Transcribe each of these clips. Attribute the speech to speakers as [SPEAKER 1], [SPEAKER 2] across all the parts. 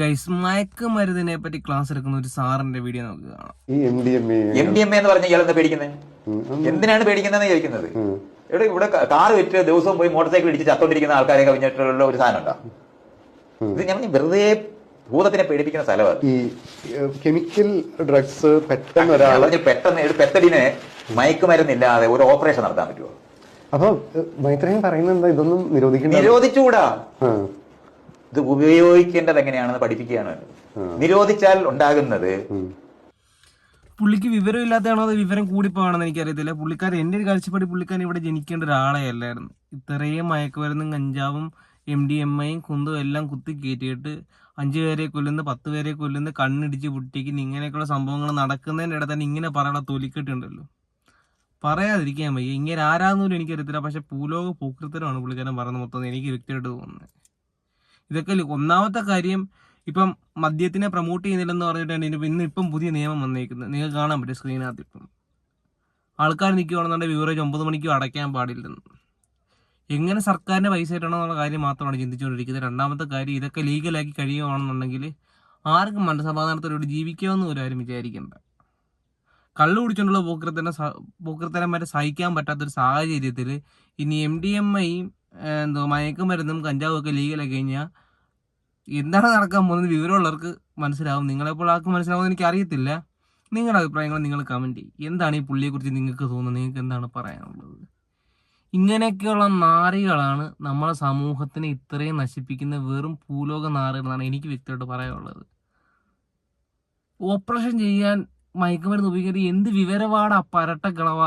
[SPEAKER 1] Guys മയക്കുമരുന്നിനെ പറ്റി class എടുക്കുന്ന ഒരു സാറിന്റെ വീഡിയോ നമുക്ക് കാണാം.
[SPEAKER 2] ഈ M D M A
[SPEAKER 3] M D M എന്ന് പറഞ്ഞ ഇയാൾ എന്താ പേടിക്കുന്നത് എന്തിനാണ് പേടിക്കുന്നതെന്ന് ചോദിക്കുന്നത്? ഇവിടെ ഇവിടെ കാർ വിറ്റ് ദിവസവും പോയി മോട്ടോർ സൈക്കിൾ ഇടിച്ച് ചത്തോണ്ടിരിക്കുന്ന ആൾക്കാരെ കവിഞ്ഞിട്ടുള്ള ഒരു സാധനം ഉണ്ടോ? ഇത് ഞാൻ വെറുതെ ഭൂതത്തിനെ പേടിപ്പിക്കുന്ന സ്ഥലമാണ്
[SPEAKER 2] ഈ കെമിക്കൽ ഡ്രഗ്സ് പെട്ടെന്ന് ഒരാളെ
[SPEAKER 3] പെട്ടെന്ന് ഒരു പെത്തടിനെ മയക്കുമരുന്നില്ലാതെ ഒരു ഓപ്പറേഷൻ നടത്താൻ പറ്റുമോ
[SPEAKER 2] അപ്പൊ മൈത്രേയൻ പറയുന്നത് ഇതൊന്നും നിരോധിക്കണ്ട
[SPEAKER 3] നിരോധിച്ചുകൂടാ. ഇത് ഉപയോഗിക്കേണ്ടത് എങ്ങനെയാണെന്ന് പഠിപ്പിക്കുകയാണ്. നിരോധിച്ചാൽ ഉണ്ടാകുന്നത്
[SPEAKER 1] പുള്ളിക്ക് വിവരം ഇല്ലാത്തതാണോ അതോ വിവരം കൂടിപ്പോകണമെന്ന് എനിക്കറിയത്തില്ല. പുള്ളിക്കാരൻ എന്റെ ഒരു കാഴ്ചപ്പാടി പുള്ളിക്കാരൻ ഇവിടെ ജനിക്കേണ്ട ഒരാളെ അല്ലായിരുന്നു. ഇത്രയും മയക്കുമരുന്നും കഞ്ചാവും എം ഡി എം ഐയും കുന്തും എല്ലാം കുത്തി കയറ്റിയിട്ട് അഞ്ചു പേരെ കൊല്ലുന്ന പത്ത് പേരെ കൊല്ലുന്ന കണ്ണിടിച്ച് പൊട്ടിക്കുന്ന ഇങ്ങനെയൊക്കെയുള്ള സംഭവങ്ങൾ നടക്കുന്നതിന്റെ ഇടയിൽ തന്നെ ഇങ്ങനെ പറയാനുള്ള തൊലിക്കെട്ടുണ്ടല്ലോ. പറയാതിരിക്കാൻ വയ്യ. ഇങ്ങനെ ആരാന്നൂലും എനിക്കറിയത്തില്ല. പക്ഷെ ഭൂലോക പൂക്കൃത്തരമാണ് പുള്ളിക്കാരൻ പറയുന്നത് മൊത്തം എനിക്ക് വ്യക്തിയായിട്ട് തോന്നുന്നത്. ഇതൊക്കെ ഒന്നാമത്തെ കാര്യം ഇപ്പം മദ്യത്തിനെ പ്രൊമോട്ട് ചെയ്യുന്നില്ലെന്ന് പറഞ്ഞിട്ടാണ് ഇനി ഇന്ന് ഇപ്പം പുതിയ നിയമം വന്നേക്കുന്നത്. നിങ്ങൾക്ക് കാണാൻ പറ്റും സ്ക്രീനകത്ത് ഇപ്പം. ആൾക്കാർ നിൽക്കുകയാണെന്നുണ്ടെങ്കിൽ വിവറേജ് ഒമ്പത് മണിക്കും അടയ്ക്കാൻ പാടില്ലെന്ന് എങ്ങനെ സർക്കാരിന്റെ പൈസ ഇട്ടണമെന്നുള്ള കാര്യം മാത്രമാണ് ചിന്തിച്ചുകൊണ്ടിരിക്കുന്നത്. രണ്ടാമത്തെ കാര്യം ഇതൊക്കെ ലീഗലാക്കി കഴിയുകയാണെന്നുണ്ടെങ്കിൽ ആർക്കും മനസ്സമാധാനത്തോടുകൂടി ജീവിക്കാമെന്ന് ഒരു ആരും വിചാരിക്കണ്ട. കള്ളു കുടിച്ചുകൊണ്ടുള്ള പോക്കൃത്തനെ പോക്കൃത്തനം വരെ സഹിക്കാൻ പറ്റാത്തൊരു സാഹചര്യത്തിൽ ഇനി എം ഡി എം ഐയും എന്തോ മയക്കുമരുന്നും കഞ്ചാവും ഒക്കെ ലീഗലാക്കി കഴിഞ്ഞാൽ എന്താണ് നടക്കാൻ പോകുന്നത് വിവരമുള്ളവർക്ക് മനസ്സിലാവും. നിങ്ങളെപ്പോൾ ആർക്കും മനസ്സിലാവുമെന്ന് എനിക്ക് അറിയത്തില്ല നിങ്ങളുടെ അഭിപ്രായങ്ങൾ നിങ്ങൾ കമന്റ് ചെയ്യും. എന്താണ് ഈ പുള്ളിയെക്കുറിച്ച് നിങ്ങൾക്ക് തോന്നുന്നത്? നിങ്ങൾക്ക് എന്താണ് പറയാനുള്ളത്? ഇങ്ങനെയൊക്കെയുള്ള നാറികളാണ് നമ്മളെ സമൂഹത്തിനെ ഇത്രയും നശിപ്പിക്കുന്ന വെറും ഭൂലോക എന്നാണ് എനിക്ക് വ്യക്തമായിട്ട് പറയാനുള്ളത്. ഓപ്പറേഷൻ ചെയ്യാൻ മയക്കുമരുന്ന് ഉപയോഗിക്കുന്നത് എന്ത് വിവരവാട പരട്ട കിളവ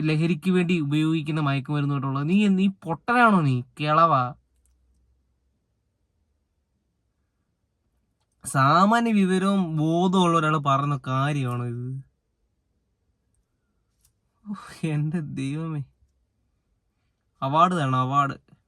[SPEAKER 1] ലഹരിക്ക് വേണ്ടി ഉപയോഗിക്കുന്ന മയക്കുമരുന്ന് തൊട്ടുള്ളത് നീ നീ പൊട്ടനാണോ നീ? കിളവ. സാമാന്യ വിവരവും ബോധമുള്ള ഒരാൾ പറയുന്ന കാര്യമാണ് ഇത്? എന്റെ ദൈവമേ. അവാർഡ് തരണം അവാർഡ്.